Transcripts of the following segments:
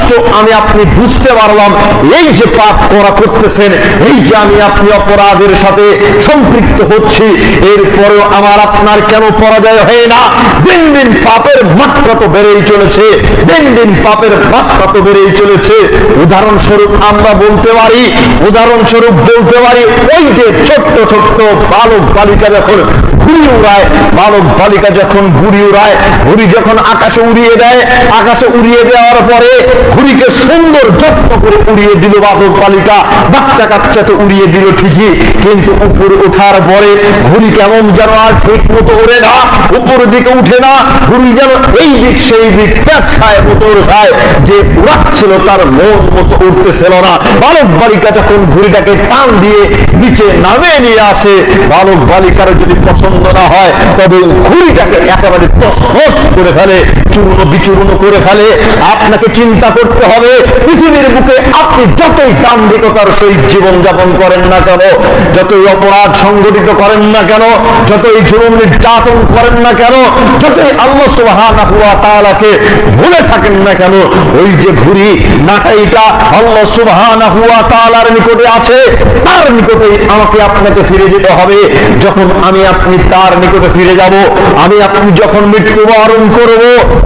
স্পষ্ট আমি আপনি বুঝতে পারলাম, এই যে পাপ করা করতেছেন, এই যে আমি আপনি অপরাধের সাথে সম্পৃক্ত হচ্ছি, এরপরেও আমার আপনার কেন পরাজয় হয় না? দিন দিন পাপের মাত্রা তো বেড়েই চলেছে, দিন দিন পাপের মাত্রা তো বেড়েই চলেছে। উদাহরণস্বরূপ আমরা বলতে পারি, উদাহরণস্বরূপ বলতে পারি, ওই যে ছোট্ট ছোট্ট বালক বালিকা যখন ঘুড়ি উড়ায়, বালক বালিকা যখন ঘুড়ি উড়ায়, ঘুড়ি যখন আকাশে উড়িয়ে দেয়, আকাশে উড়িয়ে দেওয়ার পরে ঘুড়িকে সুন্দর যত্ন করে উড়িয়ে দিল বালক বালিকা বাচ্চা কাচ্চা তো উড়িয়ে দিল ঠিকই, কিন্তু উপরে ওঠার পরে ঘুড়ি কেমন যেন আর ঠিক মতো ওড়ে না, উপরের দিকে উঠে না, ঘুড়ি যেন এই দিক সেই দিক পেঁচায় মতো খায় যে উড়াচ্ছিল তার মন মতো উঠতেছিল না। বালক বালিকা যখন ঘুড়িটাকে টান দিয়ে নিচে নামে নিয়ে আসে, বালক বালিকার যদি পছন্দ না হয়, তবে ঘুড়িটাকে একেবারে তসনস করে ফেলে, চূর্ণ বিচূর্ণ করে ফেলে। আপনাকে চিন্তা করতে হবে। পৃথিবীর বুকে আপনি যতই দাম্ভিকতার সহিত জীবন যাপন করেন না কেন, যতই অপরাধ সংগঠিত করেন না কেন, যতই জুলুম নির্যাতন করেন না কেন, যতই আল্লাহ সুবহানাহু ওয়া তাআলাকে ভুলে থাকেন না কেন, ওই যে ঘুড়ি নাটাইটা আল্লাহ সুবহানাহু ওয়া তাআলার নিকটে আছে, তার নিকটেই আমাকে আপনাকে ফিরে যেতে হবে। যখন আমি আপনি তার নিকটে ফিরে যাব, আমি আপনি যখন মৃত্যুবরণ করব,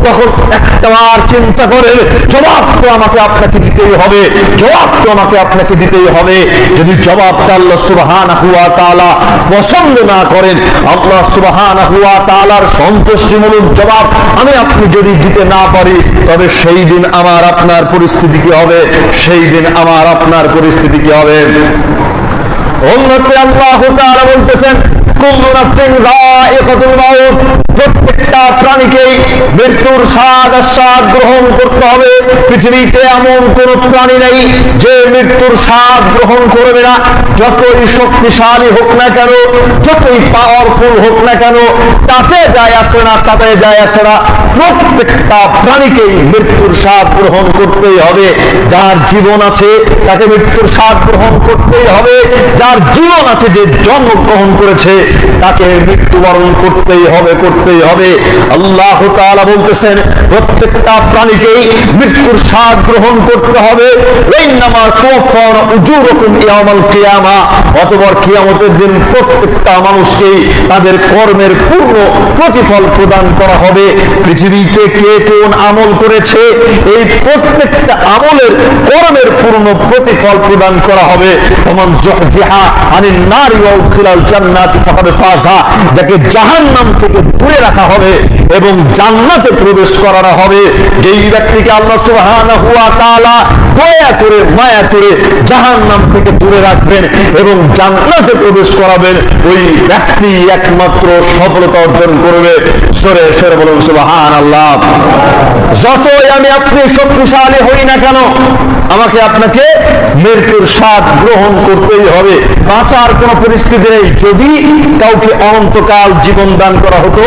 তখন একটাবার চিন্তা করে জবাব তো আমাকে আপনাকে দিতেই হবে জবাব তো আমাকে আপনাকে দিতেই হবে। যদি জবাবটা আল্লাহ সুবহানাহু ওয়া তাআলা পছন্দ না করেন, আল্লাহ সুবহানাহু ওয়া তাআলার সন্তুষ্টিমূলক জবাব আমি আপনি যদি দিতে না পারি, তবে সেই দিন আমার আপনার পরিস্থিতি কি হবে? সেই দিন আমার আপনার পরিস্থিতি কি হবে? অন্যত্র আল্লাহ তাআলা বলতেছেন, কুল্লু নাফসিন যায়িকাতুল প্রত্যেকটা প্রাণীকেই মৃত্যুর স্বাদ আস্বাদ গ্রহণ করতে হবে। পৃথিবীতে এমন কোন প্রাণী নেই যে মৃত্যুর স্বাদ গ্রহণ করবে না। যতই শক্তিশালী হোক না কেন, যতই পাওয়ারফুল হোক না কেন, তাতে যায় আসে না, তাতে যায় আসে না। প্রত্যেকটা প্রাণীকেই মৃত্যুর স্বাদ গ্রহণ করতেই হবে। যার জীবন আছে, তাকে মৃত্যুর স্বাদ গ্রহণ করতেই হবে। যার জীবন আছে, যে জন্মগ্রহণ করেছে, তাকে মৃত্যুবরণ করতেই হবে করতেই হবে। আল্লাহ তাআলা বলতেছেন, প্রত্যেকটা প্রাণীকেই মৃত্যুর স্বাদ গ্রহণ করতে হবে। কিয়ামতের দিন প্রত্যেকটা মানুষকেই তাদের কর্মের পূর্ণ প্রতিফল প্রদান করা হবে। পৃথিবীতে কে কোন আমল করেছে? এই প্রত্যেকটা আমলের কর্মের পূর্ণ প্রতিফল প্রদান করা হবে। তেমন জহজিহা আনি নারী ও উদখিলাল জান্নাত ফাকাদ ফাজা যাকে জাহান্নাম থেকে দূরে রাখা হবে এবং জান্নাতে প্রবেশ করানো হবে। যেই ব্যক্তিকে আল্লাহ সুবহানাহু ওয়া তাআলা দয়া করে মায়া করে জাহান্নাম থেকে দূরে রাখবেন এবং জান্নাতে প্রবেশ করাবেন। ওই ব্যক্তি একমাত্র সফলতা অর্জন করবে। সরে সরে বলুন, সুবহানাল্লাহ। যতই আমি আপনি শক্তিশালী হই না কেন, আমাকে আপনাকে মৃত্যুর স্বাদ গ্রহণ করতেই হবে। বাঁচার কোন পরিস্থিতি নেই। যদি কাউকে অনন্তকাল জীবন দান করা হতো,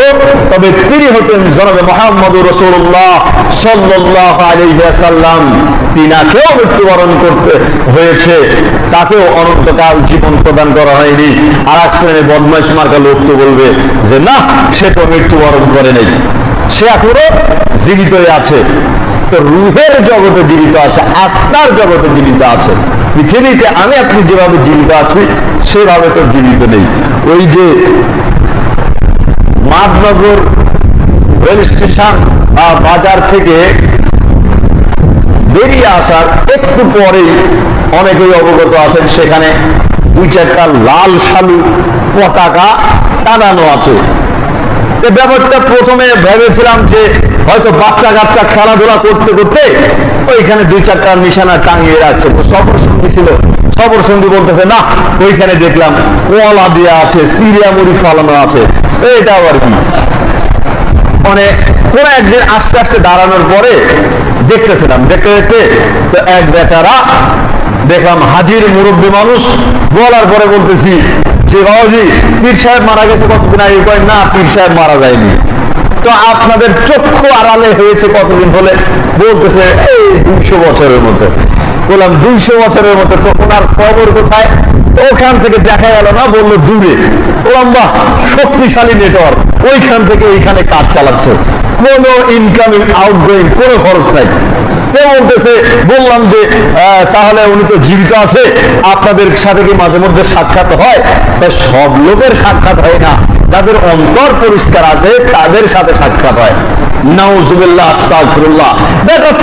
তবে তিনি হতেন জনাবে মোহাম্মদ রসুল্লাহ সাল্লাহ আলহাসাল্লাম তিনাকেও মৃত্যুবরণ করতে হয়েছে। তাকেও অনন্তকাল জীবন প্রদান করা হয়নি। আর এক শ্রেণির বদমাইশ মার্কা লোক তো বলবে যে, না, সে তো মৃত্যুবরণ করে নেই। সে এখনও জীবিতই আছে। তো রুহের জগতে জীবিত আছে, আত্মার জগতে জীবিত আছে। পৃথিবীতে আমি আপনি যেভাবে জীবিত আছি, সেভাবে তো জীবিত নেই। ওই যে মাদনগর রেল স্টেশন বা বাজার থেকে বেরিয়ে আসার একটু পরেই অনেকেই অবগত আছেন, সেখানে দুই চারটা লাল শালু পতাকা টানানো আছে। ব্যাপারটা প্রথমে ভেবেছিলাম যে হয়তো বাচ্চা কাচ্চা খেলাধুলা করতে করতে ওইখানে দুই চারটা নিশানা টাঙিয়ে রাখছে। সফর সঙ্গী ছিল। সফর সঙ্গী বলতেছে, না, ওইখানে দেখলাম কলা দেওয়া আছে, সিরিয়া মুড়ি ফলানো আছে। এটা আবার কি? মানে কোন একদিন আস্তে আস্তে দাঁড়ানোর পরে দেখতেছিলাম, দেখতে দেখতে তো এক বেচারা দেখলাম হাজির মুরব্বী মানুষ, বলার পরে বলতেছি যে বাবাজি, পীর সাহেব মারা গেছে কতদিন আগে? কয়, না, পীর সাহেব মারা যায়নি। তো আপনাদের চক্ষু আড়ালে হয়েছে কতদিন হলে? বলতেছে, এই দুইশো বছরের মতো বললাম, দুইশো বছরের মতো তো ওনার কবর কোথায়? ওখান থেকে দেখা গেল না, বলল, দূরে। বললাম, বাহ, শক্তিশালী নেটওয়ার্ক। ওইখান থেকে ওইখানে কাজ চালাচ্ছে। কোনো ইনকামিং আউটগোয়িং কোনো খরচ নাই। বলতেছে, বললাম যে তাহলে উনি তো জীবিত আছে, আপনাদের সাথে কি মাঝে মধ্যে সাক্ষাৎ হয়? তা সব লোকের সাক্ষাৎ হয় না। যাদের অন্তর পরিষ্কার আছে, তাদের সাথে সাক্ষাৎ হয়।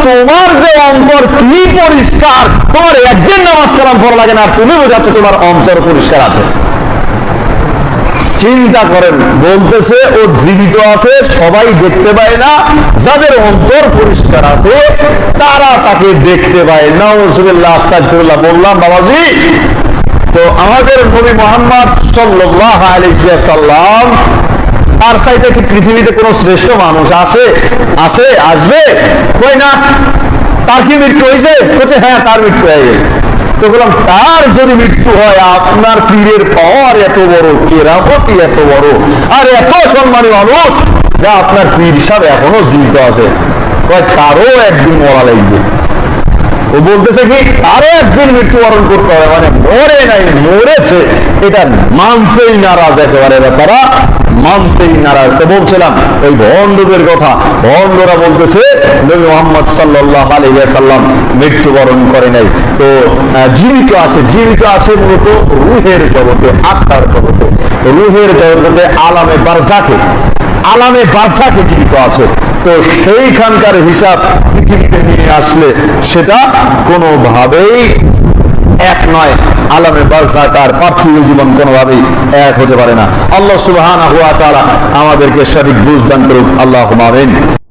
তোমার যে অন্তর কি পরিষ্কার, তোমার একদিন নামাজ কালাম পড়া লাগে না তুমি বোঝাচ্ছ তোমার অন্তর পরিষ্কার আছে। চিন্তা করেন, বলতেছে, ও জীবিত আছে, সবাই দেখতে পায় না, যাদের অন্তর পরিষ্কার আছে, তারা তাকে দেখতে পায়। নাউজুবিল্লাহ, আস্তাগফিরুল্লাহ বললাম, বাবাজি, তো আমাদের নবী মোহাম্মদ সাল্লাল্লাহু আলাইহি সাল্লাম তার সাইডে কি পৃথিবীতে কোনো শ্রেষ্ঠ মানুষ আসে? আছে, আসবে? কই না? তার কি মৃত্যু হয়েছে? বলছে হ্যাঁ তার মৃত্যু হয়ে গেছে। তো বললাম, তার যদি মৃত্যু হয়, আপনার পীরের পাওয়ার এত বড়, কেরামতি এত বড়, আর এত সম্মানী মানুষ যা আপনার পীর সাহেব এখনও জীবিত আছে। তারও একদিন মরা লাগবে। ও বলতেছে কি আরও একদিন মৃত্যুবরণ করতে হবে। মানে মরে নাই, মরেছে। এটা মানতেই নারাজ একেবারে তারা মানতেই নারাজ। তো বলছিলাম, ওই ভণ্ডদের কথা। ভণ্ডরা বলতেছে, নবী মোহাম্মদ সাল্লাহ আলাইহি সাল্লাম মৃত্যুবরণ করে নাই। তো জীবিত আছে জীবিত আছে মূলত রুহের জগতে, আত্মার জগতে। রুহের জগতে আলামে বারজাকে আলামে বারজাকে জীবিত আছে। তো সেইখানকার হিসাব পৃথিবীতে নিয়ে আসলে সেটা কোনোভাবেই এক নয়। আলমে বাজার পার্থিব জীবন কোনোভাবেই এক হতে পারে না। আল্লাহ সুবাহ আমাদেরকে সঠিক বুঝ দান করুক। আল্লাহ আমিন।